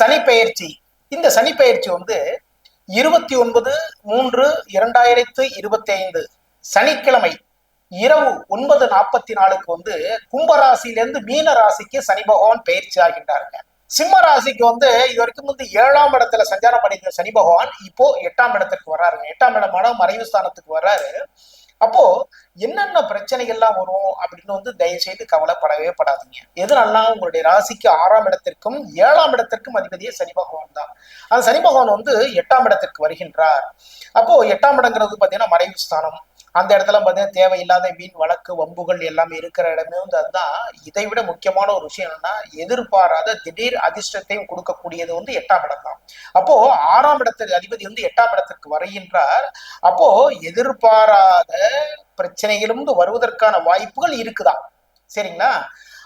சனி பெயர்ச்சி இந்த சனி பெயர்ச்சி வந்து இருபத்தி ஒன்பது மூன்று இரண்டாயிரத்து இருபத்தி ஐந்து சனிக்கிழமை இரவு ஒன்பது நாற்பத்தி நாலுக்கு வந்து கும்பராசியிலிருந்து மீன ராசிக்கு சனி பகவான் பயிற்சி ஆகின்றாருங்க. சிம்ம ராசிக்கு வந்து இது வரைக்கும் வந்து ஏழாம் இடத்துல சஞ்சாரம் பண்ணியிருந்த சனி பகவான் இப்போ எட்டாம் இடத்துக்கு வர்றாருங்க. எட்டாம் இடமான மறைவு ஸ்தானத்துக்கு வர்றாரு. அப்போ என்னென்ன பிரச்சனைகள்லாம் வரும் அப்படின்னு வந்து தயவு செய்து கவலைப்படவே படாதீங்க. எதுனாலாம் உங்களுடைய ராசிக்கு ஆறாம் இடத்திற்கும் ஏழாம் இடத்திற்கும் அதிபதியே சனி பகவான் தான். அந்த சனி பகவான் வந்து எட்டாம் இடத்திற்கு வருகின்றார். அப்போ எட்டாம் இடங்கிறது பார்த்தீங்கன்னா மறைவு ஸ்தானம். அந்த இடத்துல பார்த்தீங்கன்னா தேவையில்லாத மீன் வழக்கு வம்புகள் எல்லாமே இருக்கிற இடமே வந்து அதுதான். இதை விட முக்கியமான ஒரு விஷயம் என்னன்னா எதிர்பாராத திடீர் அதிர்ஷ்டத்தையும் கொடுக்கக்கூடியது வந்து எட்டாம் இடம் தான். அப்போ ஆறாம் இடத்துக்கு அதிபதி வந்து எட்டாம் இடத்திற்கு வருகின்றார். அப்போ எதிர்பாராத பிரச்சனைகளும் வருவதற்கான வாய்ப்புகள் இருக்குதா? சரிங்களா?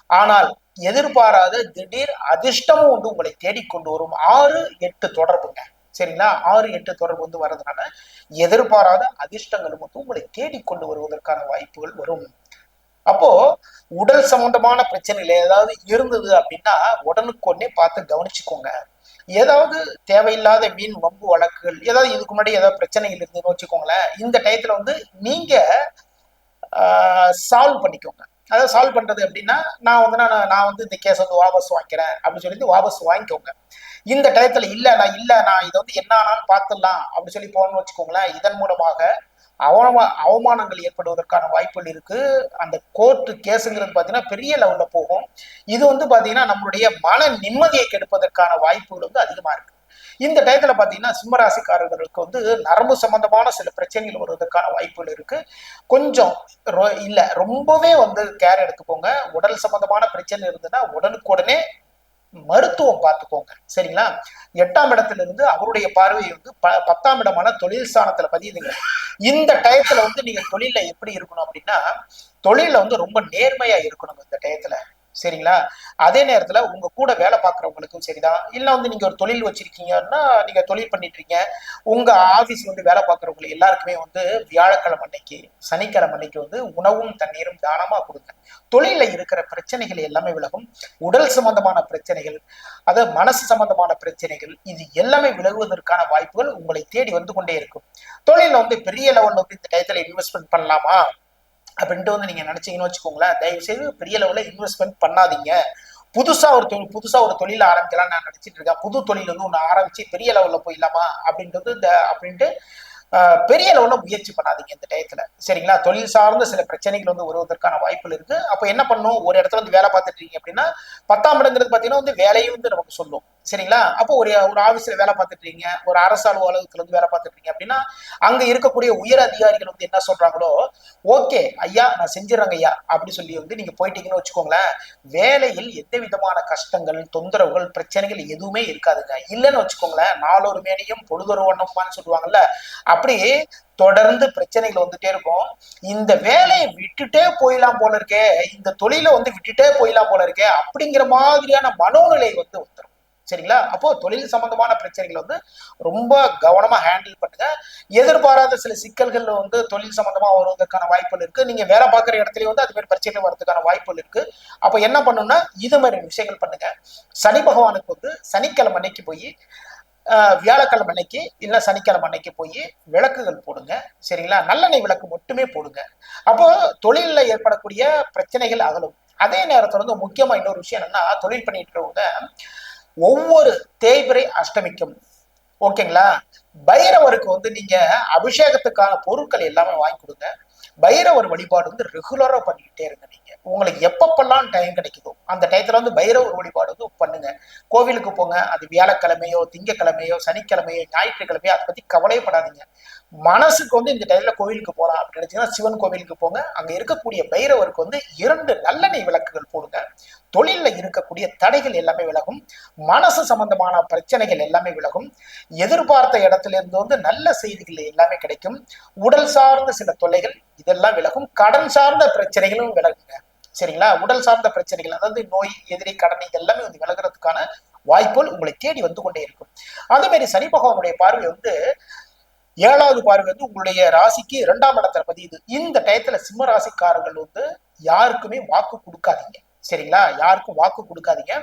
ஆனால் எதிர்பாராத திடீர் அதிர்ஷ்டமும் வந்து உங்களை தேடிக்கொண்டு வரும். ஆறு எட்டு தொடர்புங்க. சரிங்களா? ஆறு எட்டு தொடர்பு வந்து வர்றதுனால எதிர்பாராத அதிர்ஷ்டங்களும் வந்து உங்களை தேடிக்கொண்டு வருவதற்கான வாய்ப்புகள் வரும். அப்போ உடல் சம்பந்தமான பிரச்சனைகள் ஏதாவது இருந்தது அப்படின்னா உடனுக்குடனே பார்த்து கவனிச்சுக்கோங்க. ஏதாவது தேவையில்லாத மீன் வம்பு வழக்குகள் ஏதாவது இதுக்கு முன்னாடி ஏதாவது பிரச்சனைகள் இருந்ததுன்னு வச்சுக்கோங்களேன் இந்த டயத்துல வந்து நீங்க சால்வ் பண்ணிக்கோங்க. அதாவது சால்வ் பண்றது அப்படின்னா நான் வந்து நான் நான் வந்து இந்த கேஸ் வந்து வாபஸ் வாங்கிக்கிறேன் அப்படின்னு சொல்லிட்டு வாபஸ் வாங்கிக்கோங்க. இந்த டயத்துல இல்ல நான் இல்ல நான் இதை வந்து என்ன ஆனாலும் பார்த்துடலாம் அப்படின்னு சொல்லி போகணும்னு வச்சுக்கோங்களேன். இதன் மூலமாக அவமா அவமானங்கள் ஏற்படுவதற்கான வாய்ப்புகள் இருக்கு. அந்த கோர்ட்டு கேஸுங்கிறது பார்த்தீங்கன்னா பெரிய லெவல்ல போகும். இது வந்து பார்த்தீங்கன்னா நம்மளுடைய மன நிம்மதியை கெடுப்பதற்கான வாய்ப்புகள் வந்து அதிகமா இருக்கு. இந்த டயத்துல பாத்தீங்கன்னா சிம்மராசிக்காரர்களுக்கு வந்து நரம்பு சம்பந்தமான சில பிரச்சனைகள் வருவதற்கான வாய்ப்புகள் இருக்கு. கொஞ்சம் இல்ல ரொம்பவே வந்து கேர் எடுத்துக்கோங்க. உடல் சம்பந்தமான பிரச்சனை இருந்ததுன்னா உடனுக்குடனே மருத்துவம் பார்த்துக்கோங்க. சரிங்களா? எட்டாம் இடத்துல இருந்து அவருடைய பார்வை வந்து ப பத்தாம் இடமான தொழில் ஸ்தானத்துல பதியுதுங்க. இந்த டயத்துல வந்து நீங்க தொழில எப்படி இருக்கணும் அப்படின்னா தொழில வந்து ரொம்ப நேர்மையா இருக்கணும் இந்த டயத்துல. சரிங்களா? அதே நேரத்துல உங்க கூட வேலை பார்க்குறவங்களுக்கும் சரிதான். இல்ல வந்து நீங்க ஒரு தொழில் வச்சிருக்கீங்கன்னா நீங்க தொழில் பண்ணிட்டு இருக்கீங்க. உங்க ஆபீஸ் வந்து வேலை பார்க்குறவங்க எல்லாருக்குமே வந்து வியாழக்கிழமை அன்னைக்கு சனிக்கிழமை அன்னைக்கு வந்து உணவும் தண்ணீரும் தானமா கொடுங்க. தொழில இருக்கிற பிரச்சனைகள் எல்லாமே விலகும். உடல் சம்பந்தமான பிரச்சனைகள் அதாவது மனசு சம்பந்தமான பிரச்சனைகள் இது எல்லாமே விலகுவதற்கான வாய்ப்புகள் உங்களை தேடி வந்து கொண்டே இருக்கும். தொழில வந்து பெரிய லெவல்ல வந்து இந்த டயத்துல இன்வெஸ்ட்மெண்ட் பண்ணலாமா? அப்படின்ட்டு வந்து நீங்க நினைச்சீங்கன்னு வச்சுக்கோங்களேன் தயவு செய்து பெரிய லெவலில் இன்வெஸ்ட்மெண்ட் பண்ணாதீங்க. புதுசா ஒரு தொழில் புதுசா ஒரு தொழில் ஆரம்பிக்கலாம் நான் நினைச்சிட்டு இருக்கேன். புது தொழில் வந்து ஒன்று ஆரம்பிச்சு பெரிய லெவல்ல போயிடலாமா அப்படின்றது இந்த அப்படின்ட்டு பெரிய லெவலில் முயற்சி பண்ணாதீங்க இந்த டயத்தில். சரிங்களா? தொழில் சார்ந்த சில பிரச்சனைகள் வந்து வருவதற்கான வாய்ப்புகள் இருக்கு. அப்போ என்ன பண்ணும் ஒரு இடத்துல வந்து வேலை பார்த்துட்டு இருக்கீங்க அப்படின்னா பத்தாம் இடங்கிறது பார்த்தீங்கன்னா வந்து வேலையும் வந்து நமக்கு சொல்லும். சரிங்களா? அப்போ ஒரு ஒரு ஆஃபீஸில் வேலை பார்த்துட்டு இருக்கீங்க ஒரு அரசு அலுவலகத்துல வந்து வேலை பார்த்துட்டு இருக்கீங்க அப்படின்னா அங்க இருக்கக்கூடிய உயர் அதிகாரிகள் வந்து என்ன சொல்றாங்களோ ஓகே ஐயா நான் செஞ்சிடறேங்க ஐயா அப்படி சொல்லி வந்து நீங்க போயிட்டீங்கன்னு வச்சுக்கோங்களேன் வேலையில் எந்த விதமான கஷ்டங்கள் தொந்தரவுகள் பிரச்சனைகள் எதுவுமே இருக்காதுங்க. இல்லைன்னு வச்சுக்கோங்களேன் நாலொரு மேனையும் பொழுதொரு வண்ணமான்னு சொல்லுவாங்கல்ல அப்படி தொடர்ந்து பிரச்சனைகள் வந்துட்டே இருக்கும். இந்த வேலையை விட்டுட்டே போயிடலாம் போல இருக்கே இந்த தொழிலை வந்து விட்டுட்டே போயிடலாம் போல இருக்கே அப்படிங்கிற மாதிரியான மனோநிலை வந்து வந்துடும் சரிங்களா அப்போ தொழில் சம்பந்தமான பிரச்சனைகள் வந்து ரொம்ப கவனமா ஹேண்டில் பண்ணுங்க. எதிர்பாராத சில சிக்கல்கள் வந்து தொழில் சம்பந்தமா வருவதற்கான வாய்ப்புகள் இருக்கு. நீங்க வேலை பார்க்குற இடத்துலயும் வந்து அது மாதிரி பிரச்சனை வர்றதுக்கான வாய்ப்புகள் இருக்கு. அப்போ என்ன பண்ணணும்னா இது மாதிரி விஷயங்கள் பண்ணுங்க. சனி பகவானுக்கு வந்து சனிக்கிழமை அன்னைக்கு போய் வியாழக்கிழமை அன்னைக்கு இல்லை சனிக்கிழமை அன்னைக்கு போய் விளக்குகள் போடுங்க. சரிங்களா? நல்லெண்ணெய் விளக்கு மட்டுமே போடுங்க. அப்போ தொழிலில் ஏற்படக்கூடிய பிரச்சனைகள் அகலும். அதே நேரத்தில் வந்து முக்கியமா இன்னொரு விஷயம் என்னன்னா தொழில் பண்ணிட்டு இருக்கவங்க ஒவ்வொரு தேய்பிரை அஷ்டமிக்கும். ஓகேங்களா? பைரவருக்கு வந்து நீங்க அபிஷேகத்துக்கான பொருட்கள் எல்லாமே வாங்கி கொடுங்க. பைரவர் வழிபாடு வந்து ரெகுலரா பண்ணிக்கிட்டே இருங்க நீங்க. உங்களுக்கு எப்பப்பெல்லாம் டைம் கிடைக்குதோ அந்த டயத்துல வந்து பைரவர் வழிபாடு வந்து பண்ணுங்க. கோவிலுக்கு போங்க. அது வியாழக்கிழமையோ திங்கக்கிழமையோ சனிக்கிழமையோ ஞாயிற்றுக்கிழமையோ அதை பத்தி கவலைப்படாதீங்க மனசுக்கு வந்து இந்த டைம்ல கோவிலுக்கு போகலாம் அப்படின்னு நினைச்சீங்கன்னா சிவன் கோவிலுக்கு போங்க. அங்க இருக்கக்கூடிய பைரவருக்கு வந்து இரண்டு நல்லெண்ணெய் விளக்குகள் போடுங்க. தொழில்ல இருக்கக்கூடிய தடைகள் எல்லாமே விலகும். மனசு சம்பந்தமான பிரச்சனைகள் எல்லாமே விலகும். எதிர்பார்த்த இடத்துல இருந்து வந்து நல்ல செய்திகள் எல்லாமே கிடைக்கும். உடல் சார்ந்த சில தொல்லைகள் இதெல்லாம் விலகும். கடன் சார்ந்த பிரச்சனைகளும் விலகுங்க. சரிங்களா? உடல் சார்ந்த பிரச்சனைகள் அதாவது நோய் எதிரி கடன் எல்லாமே வந்து விலகிறதுக்கான வாய்ப்புகள் உங்களை தேடி வந்து கொண்டே இருக்கும். அதே மாதிரி சனி பகவானுடைய பார்வை வந்து ஏழாவது பார்வை வந்து உங்களுடைய ராசிக்கு இரண்டாம் இடத்துல பதியுது. இந்த டயத்துல சிம்ம ராசிக்காரர்கள் வந்து யாருக்குமே வாக்கு கொடுக்காதீங்க. சரிங்களா? யாருக்கும் வாக்கு கொடுக்காதீங்க.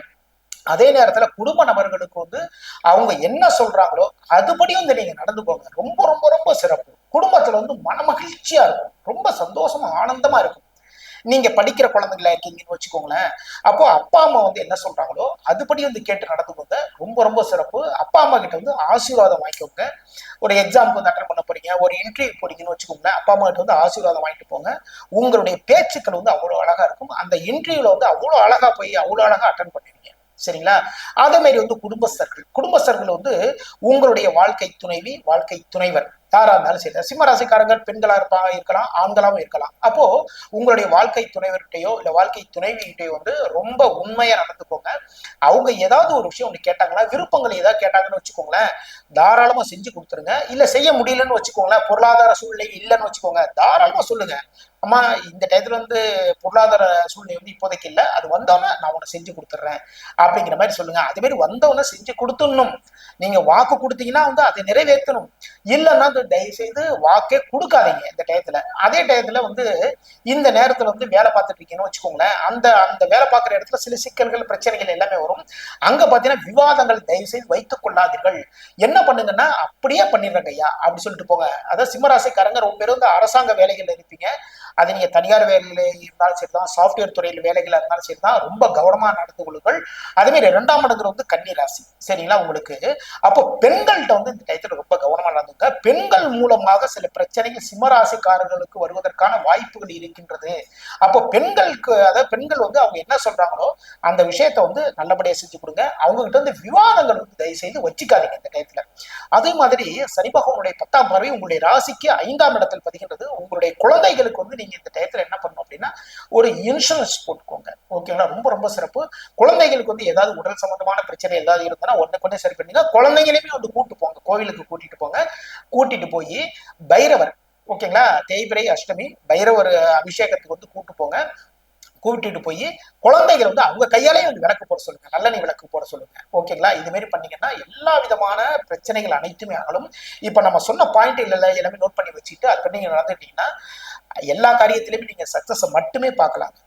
அதே நேரத்துல குடும்ப நபர்களுக்கு வந்து அவங்க என்ன சொல்றாங்களோ அதுபடி வந்து நீங்க நடந்துக்கோங்க. ரொம்ப ரொம்ப ரொம்ப சிறப்பு. குடும்பத்துல வந்து மனமகிழ்ச்சியா இருக்கும். ரொம்ப சந்தோஷமா ஆனந்தமா இருக்கும். நீங்க படிக்கிற குழந்தைங்களா இருக்கீங்கன்னு வச்சுக்கோங்களேன். அப்போ அப்பா அம்மா வந்து என்ன சொல்றாங்களோ அதுபடி வந்து கேட்டு நடந்துக்கோங்க. ரொம்ப ரொம்ப சிறப்பு. அப்பா அம்மா கிட்ட வந்து ஆசீர்வாதம் வாங்கிக்கோங்க. ஒரு எக்ஸாமுக்கு வந்து அட்டன் பண்ண போறீங்க. ஒரு இன்டர்வியூ போறீங்கன்னு வச்சுக்கோங்களேன். அப்பா அம்மா கிட்ட வந்து ஆசீர்வாதம் வாங்கிட்டு போங்க. உங்களுடைய பேச்சுக்கள் வந்து அவ்வளோ அழகா இருக்கும். அந்த இன்டர்வியூல வந்து அவ்வளோ அழகா போய் அவ்வளோ அழகா அட்டன் பண்ணுவீங்க. சரிங்களா? அதே மாதிரி வந்து குடும்பஸ்தர்கள். குடும்பஸ்தர்கள் வந்து உங்களுடைய வாழ்க்கை துணைவி வாழ்க்கை துணைவர். யாரா இருந்தாலும் சரி சிம்மராசிக்காரங்க பெண்களா இருப்பாங்க இருக்கலாம் ஆண்களாவும் இருக்கலாம். அப்போ உங்களுடைய வாழ்க்கை துணைவர்கிட்டயோ இல்ல வாழ்க்கை துணைவிகிட்டயோ வந்து ரொம்ப உண்மையா நடந்துக்கோங்க. அவங்க ஏதாவது ஒரு விஷயம் ஒன்று கேட்டாங்கன்னா விருப்பங்களை ஏதாவது கேட்டாங்கன்னு வச்சுக்கோங்களேன் தாராளமா செஞ்சு கொடுத்துருங்க. இல்ல செய்ய முடியலன்னு வச்சுக்கோங்களேன் பொருளாதார சூழ்நிலை இல்லைன்னு வச்சுக்கோங்க தாராளமா சொல்லுங்க. அம்மா இந்த டயத்துல வந்து பொருளாதார சூழ்நிலை வந்து இப்போதைக்கு இல்லை அது வந்தோன்னே நான் உன்னை செஞ்சு கொடுத்துட்றேன் அப்படிங்கிற மாதிரி சொல்லுங்க. அதே மாதிரி வந்தவொன்னே செஞ்சு கொடுத்துடணும். நீங்க வாக்கு கொடுத்தீங்கன்னா வந்து அதை நிறைவேற்றணும். இல்லைன்னா அது தயவு செய்து வாக்கே கொடுக்காதீங்க இந்த டயத்துல. அதே டயத்துல வந்து இந்த நேரத்துல வந்து வேலை பார்த்துட்டு இருக்கீங்கன்னு வச்சுக்கோங்களேன். அந்த அந்த வேலை பார்க்குற இடத்துல சில சிக்கல்கள் பிரச்சனைகள் எல்லாமே வரும். அங்க பாத்தீங்கன்னா விவாதங்கள் தயவு செய்து வைத்துக் கொள்ளாதீர்கள். என்ன பண்ணுங்கன்னா அப்படியே பண்ணிடுறங்க ஐயா அப்படின்னு சொல்லிட்டு போங்க. அதாவது சிம்மராசிக்காரங்க ரொம்ப பேர் வந்து அரசாங்க வேலைகள்ல இருப்பீங்க. அது நீங்க தனியார் வேலையில இருந்தாலும் சரி தான் சாஃப்ட்வேர் துறையில் வேலைகளா இருந்தாலும் சரி தான் ரொம்ப கவனமா நடந்து கொள்ளுங்கள். அதே மாதிரி இரண்டாம் இடங்குற வந்து கன்னி ராசி சரிங்களா உங்களுக்கு? அப்போ பெண்கள்கிட்ட வந்து இந்த டயத்துல ரொம்ப கவனமா நடந்துங்க பெண்கள் மூலமாக சில பிரச்சனைகள் சிம்மராசிக்காரர்களுக்கு வருவதற்கான வாய்ப்புகள் இருக்கின்றது. அப்போ பெண்களுக்கு அதாவது பெண்கள் வந்து அவங்க என்ன சொல்றாங்களோ அந்த விஷயத்த வந்து நல்லபடியாக செஞ்சு கொடுங்க. அவங்க கிட்ட வந்து விவாதங்கள் வந்து தயவு செய்து வச்சுக்காதீங்க இந்த டயத்துல. அதே மாதிரி சனி பகவானுடைய பத்தாம் பார்வை உங்களுடைய ராசிக்கு ஐந்தாம் இடத்தில் பதிகின்றது. உங்களுடைய குழந்தைகளுக்கு வந்து நீங்க இந்த டயத்துல என்ன பண்ணணும் அப்படின்னா ஒரு இன்சூரன்ஸ் போட்டுக்கோங்க. ஓகேங்களா ரொம்ப ரொம்ப சிறப்பு. குழந்தைகளுக்கு வந்து ஏதாவது உடல் சம்பந்தமான பிரச்சனை ஏதாவது இருந்ததுன்னா ஒன்னு கொண்டு சரி பண்ணுங்க குழந்தைங்களையுமே வந்து கூட்டு போங்க. கோவிலுக்கு கூட்டிட்டு போங்க. கூட்டிட்டு போய் பைரவர் ஓகேங்களா? தேய்பிரை அஷ்டமி பைரவர் அபிஷேகத்துக்கு வந்து கூட்டு போங்க. கூட்டிட்டு போய் குழந்தைகள் வந்து அவங்க கையாலே வந்து விளக்கு போட சொல்லுங்க. நல்லெண்ணெய் விளக்கு போட சொல்லுங்க. ஓகேங்களா? இது மாதிரி பண்ணீங்கன்னா எல்லா விதமான பிரச்சனைகள் அனைத்துமே ஆகலும். இப்ப நம்ம சொன்ன பாயிண்ட் இல்ல எல்லாமே நோட் பண்ணி வச்சுட்டு அது பண்ணி நீங்க நடந்துட்டீங்கன்னா எல்லா காரியத்திலயுமே நீங்க சக்சஸ் மட்டுமே பார்க்கலாம்